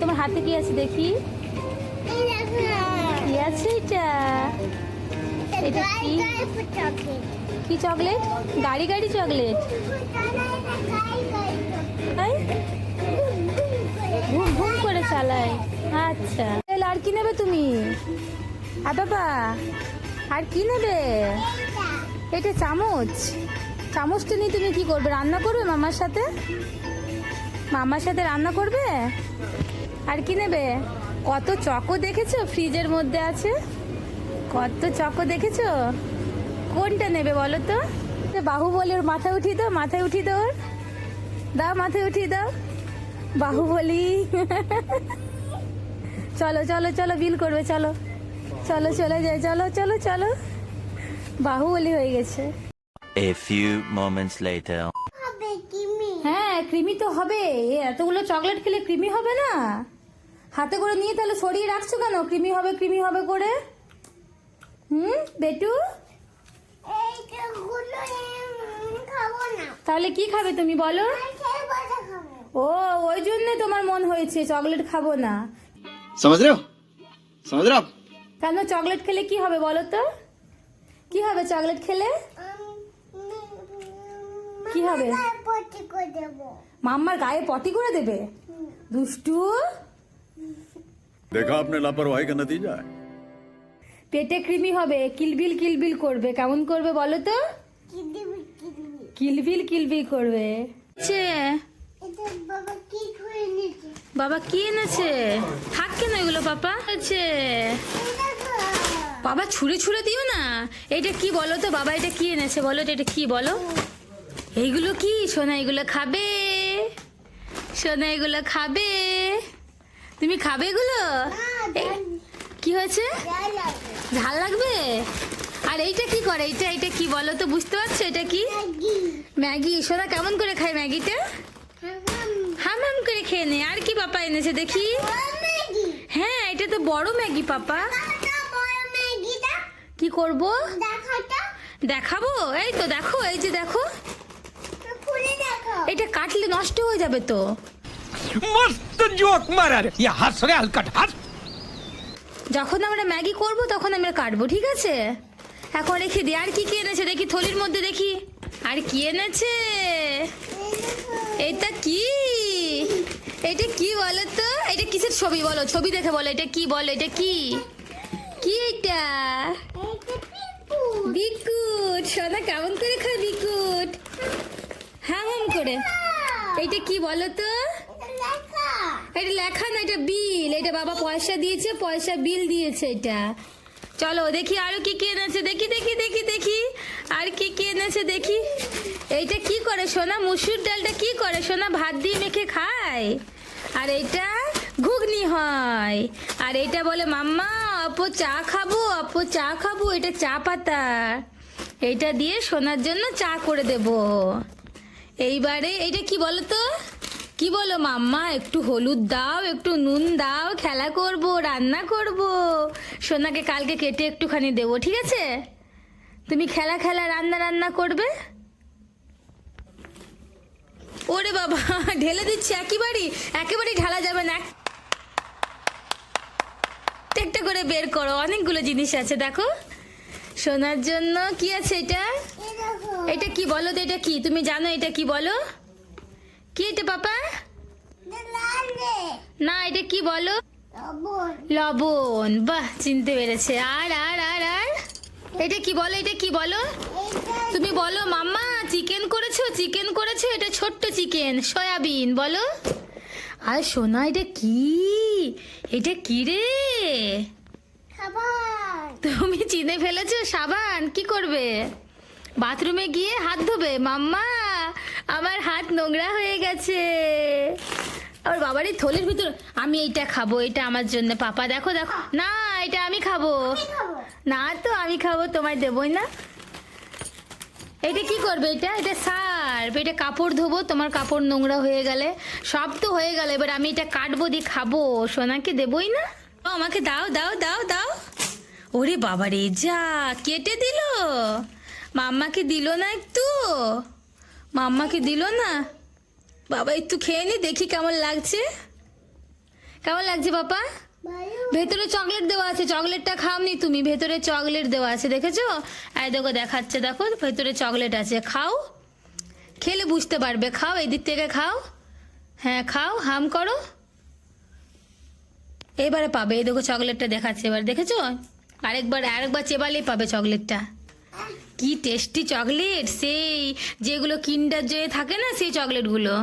তোমার হাতে কি আছে দেখি? কি আছে এটা? এটা কি? কি চকলেট গাড়ি গাড়ি চকলেট ঘুম ঘুম করে চালায়। আচ্ছা। আর কি নেবে তুমি? আর বাবা। আর কি নেবে? এটা চামচ। চামচটা নিয়ে তুমি কি করবে? রান্না করবে মামার সাথে? মামার সাথে রান্না করবে? আর কি নেবে? কত চকো দেখেছ? ফ্রিজের মধ্যে আছে। কত চকো দেখেছ? কোনটা নেবে বলো তো? বাহু বলে ওর মাথায় উঠিয়ে দাও মাথায় উঠিয়ে দাও ওর। দাও মাথায় উঠিয়ে দাও। বাহুবলি চলো চলো চলো বিল করবে চলো। চলো চলে যাই চলো চলো চলো। বাহুবলি হয়ে গেছে। A few moments later. হ্যাঁ কৃমি তো হবে। এ এতগুলো চকলেট খেলে কৃমি হবে না। হাতে করে নিয়ে তাহলে সরিয়ে রাখছো কেন? কৃমি হবে কৃমি হবে করে। হুম বেটু? তাহলে কি খাবে তুমি বলো? ও ওই জন্য তোমার মন হয়েছে চকলেট খাব না। কেন চকলেট খেলে কি হবে বলো তো? কি হবে চকলেট খেলে? কি হবে? মাম্মার গায়ে পটি করে দেবে? দুষ্টু। देखा आपने लापरवाही का नतीजा है পেটে কৃমি হবে কিলবিল কিলবিল করবে কেমন করবে বলো তো কিলবিল কিলবিল করবে ছে, বাবা কি এনেছে থাক কেন এগুলো পাপা আছে বাবা ছুঁড়ে ছুঁড়ে দিও না এটা কি বলো তো বাবা এটা কি এনেছে বলো তো এটা কি বলো এইগুলো কি সোনা এগুলো খাবে সোনা এগুলো খাবে তুমি খাবে এগুলো? এ- কি হয়েছে? ঝাল লাগবে। আর এইটা কি করে? এইটা এটা কি বলো তো বুঝতে পারছ? এটা কি? ম্যাগি। সোনা কেমন করে খায় ম্যাগিটা? হাম হাম করে খেয়ে নে। আর কি পাপা এনেছে দেখি? হ্যাঁ এটা তো বড় ম্যাগি পাপা। কি করব? দেখাবো? এই তো দেখো এই যে দেখো। এটা কাটলে নষ্ট হয়ে যাবে তো। মস্ত জোক মারার ইয়া হাস রে হালকাট হাস যখন আমরা ম্যাগি করব, তখন আমরা কাটবো, ঠিক আছে? এখন রেখে দি আর কি কি এনেছে, দেখি থলির মধ্যে দেখি। আর কি এনেছে? এটা কি? এটা কি বলো তো? এটা কিসের ছবি বলো? ছবি দেখে বলো, এটা কি বলো? এটা কি? কি এটা? বিকুট সোনা, কেমন করে খা বিকুট হ্যাঁ হাম করে। এইটা কি বলো তো? এটা লেখা না, এটা বিল। এটা বাবা পয়সা দিয়েছে, পয়সা বিল দিয়েছে এটা। চলো, দেখি আরও কি কি এনেছে। দেখি দেখি দেখি দেখি। আর কি কি এনেছে, দেখি। এইটা কি করে সোনা? মুসুর ডালটা কি করে সোনা? ভাত দিয়ে মেখে খায়। আর এইটা ঘুগনি হয়। আর এইটা বলে, মাম্মা, অপো, চা খাব, অপো, চা খাব, এটা চা পাতা। এইটা দিয়ে সোনার জন্য চা করে দেবো। এইবারে এইটা কি বলো তো কি বলো মাম্মা? একটু হলুদ দাও একটু নুন দাও খেলা করব রান্না করব। সোনাকে কালকে কেটে একটুখানি দেবো ঠিক আছে? তুমি খেলা খেলা রান্না রান্না করবে? ওরে বাবা ঢেলে দিচ্ছি একেবারেই একেবারেই ঢালা যাবে না। একটা করে বের করো অনেকগুলো জিনিস আছে দেখো। সোনার জন্য কি আছে এটা? এটা কি বলো তো এটা কি? তুমি জানো এটা কি বলো? কি এটা পাপা? না এটা কি বলো? লবণ। বাহ চিনতে পেরেছে। আর আর আর আর? এটা কি বলো এটা কি বলো? তুমি বলো মাম্মা চিকেন করেছ? চিকেন করেছ? এটা ছোট্ট চিকেন সয়াবিন বলো। আর সোনা এটা কি? এটা কি রে? তুমি চিনে ফেলেছো সাবান কি করবে? বাথরুমে গিয়ে হাত ধোবে মাম্মা? আমার হাত নোংরা হয়ে গেছে। আর বাবার এই থলির ভিতর আমি এইটা খাব, এটা আমার জন্য। পাপা, দেখো দেখো। না, এটা আমি খাব। না তো, আমি খাব, তোমায় দেবই না। এটা কি করবে এটা? এটা সার্ফ। এটা কাপড় ধোবো, তোমার কাপড় নোংরা হয়ে গেলে। সব তো হয়ে গেল, এবার আমি এটা কাটবো, দিয়ে খাব। সোনাকে দেবই না? আমাকে দাও দাও দাও দাও। ওরে বাবারে, যা, কেটে দিল। মাম্মাকে দিল না একটু। মাম্মাকে দিল না? বাবা একটু খেয়ে নি দেখি কেমন লাগছে। কেমন লাগছে বাবা ভেতরে চকলেট দেওয়া আছে চকলেটটা খাওনি তুমি ভেতরে চকলেট দেওয়া আছে দেখেছ? এই দেখো দেখাচ্ছে দেখো ভেতরে চকলেট আছে খাও। খেলে বুঝতে পারবে খাও এই দিক থেকে খাও। হ্যাঁ খাও হাম করো। এবারে পাবে এই দেখো চকলেটটা দেখাচ্ছে এবার দেখেছ? আরেকবার আরেকবার চেবালেই পাবে চকলেটটা। কি টেস্টি চকলেট সেই যেগুলো কিন্ডার জয়ে থাকে না সেই চকলেটগুলো